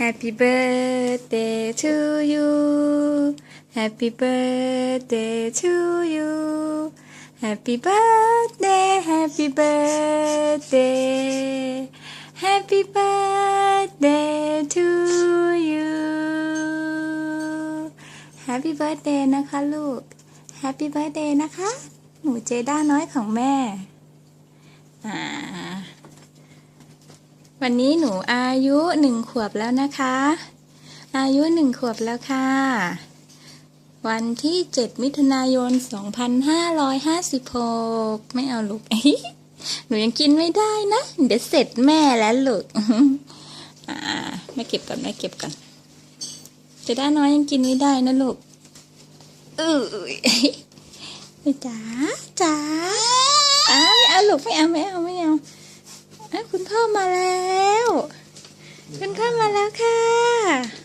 Happy birthday to you Happy birthday to you Happy birthday Happy birthday Happy birthday to you Happy birthday นะคะลูก Happy birthday นะคะ หนูเจด้าน้อยของแม่ อ่า วันนี้หนูอายุหนึ่งขวบแล้วนะคะ อายุหนึ่งขวบแล้วค่ะ วันที่เจ็ดมิถุนายนสองพันห้าร้อยห้าสิบหกไม่เอาลูกหนูยังกินไม่ได้นะ เดี๋ยวเสร็จแม่แล้วลูกอ่าไม่เก็บก่อนไม่เก็บก่อนจะได้น้อยยังกินไม่ได้นะลูกเออจ๋าจ๋าอ้าไม่เอาลูกไม่เอาไม่เอาไม่เอาอะคุณพ่อมาแล้ว ฉันเข้ามาแล้วค่ะ